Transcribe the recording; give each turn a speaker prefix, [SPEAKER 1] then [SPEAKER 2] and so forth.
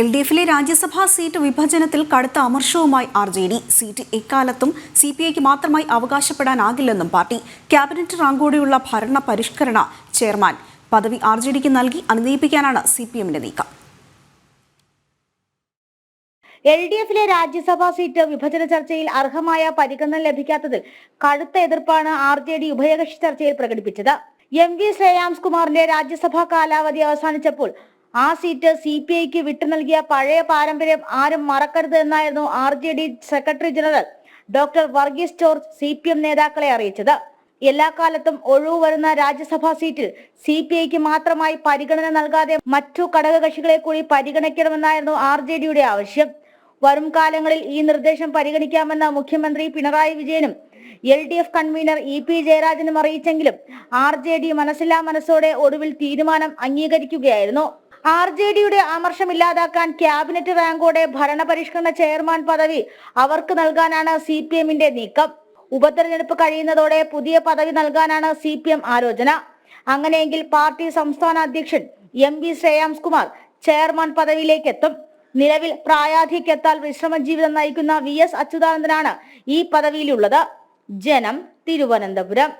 [SPEAKER 1] L D എഫിലെ രാജ്യസഭാ seat വിഭജനത്തിൽ കടുത്ത അമർഷവുമായി ആർ ജെ ഡി സീറ്റ് എക്കാലത്തും സി പി ഐക്ക് മാത്രമായി അവകാശപ്പെടാനാകില്ലെന്നും പാർട്ടി. ക്യാബിനറ്റ് റാങ്കോടെയുള്ള ഭരണ പരിഷ്കരണ ചെയർമാൻ. പദവി ആർ ജെ ഡിക്ക് നൽകി അനുനയിപ്പിക്കാനാണ് സി പി എമ്മിന്റെ നീക്കം.
[SPEAKER 2] എൽ ഡി എഫിലെ രാജ്യസഭാ സീറ്റ് വിഭജന ചർച്ചയിൽ അർഹമായ പരിഗണന ലഭിക്കാത്തതിൽ കടുത്ത എതിർപ്പാണ് ആർ ജെ ഡി ഉഭയകക്ഷി ചർച്ചയിൽ പ്രകടിപ്പിച്ചത്. എം വി ശ്രേയാംസ് കുമാറിന്റെ രാജ്യസഭാ കാലാവധി അവസാനിച്ചപ്പോൾ ആ സീറ്റ് സി പി ഐക്ക് വിട്ടു നൽകിയ പഴയ പാരമ്പര്യം ആരും മറക്കരുത് എന്നായിരുന്നു R J D secretary general doctor Varghese George C P M നേതാക്കളെ അറിയിച്ചത്. എല്ലാ കാലത്തും ഒഴിവ് വരുന്ന രാജ്യസഭാ സീറ്റിൽ സി പി ഐക്ക് മാത്രമായി പരിഗണന നൽകാതെ മറ്റു ഘടകകക്ഷികളെ കൂടി പരിഗണിക്കണമെന്നായിരുന്നു ആർ ജെ ഡിയുടെ ആവശ്യം. വരും കാലങ്ങളിൽ ഈ നിർദ്ദേശം പരിഗണിക്കാമെന്ന മുഖ്യമന്ത്രി പിണറായി വിജയനും L D F convener E P ജയരാജനും അറിയിച്ചെങ്കിലും ആർ ജെ ഡി മനസ്സില്ലാ മനസ്സോടെ ഒടുവിൽ തീരുമാനം അംഗീകരിക്കുകയായിരുന്നു. ആർ ജെ ഡിയുടെ അമർഷം ഇല്ലാതാക്കാൻ ക്യാബിനറ്റ് റാങ്കോടെ ഭരണപരിഷ്കരണ ചെയർമാൻ പദവി അവർക്ക് നൽകാനാണ് സി പി എമ്മിന്റെ നീക്കം. ഉപതെരഞ്ഞെടുപ്പ് കഴിയുന്നതോടെ പുതിയ പദവി നൽകാനാണ് സി പി എം ആലോചന. അങ്ങനെയെങ്കിൽ പാർട്ടി സംസ്ഥാന അധ്യക്ഷൻ M V Shreyams Kumar chairman പദവിയിലേക്ക് എത്തും നിലവിൽ പ്രായാധിക്യത്താൽ വിശ്രമ ജീവിതം നയിക്കുന്ന വി എസ് അച്യുതാനന്ദനാണ് ഈ പദവിയിലുള്ളത്. ജനം തിരുവനന്തപുരം.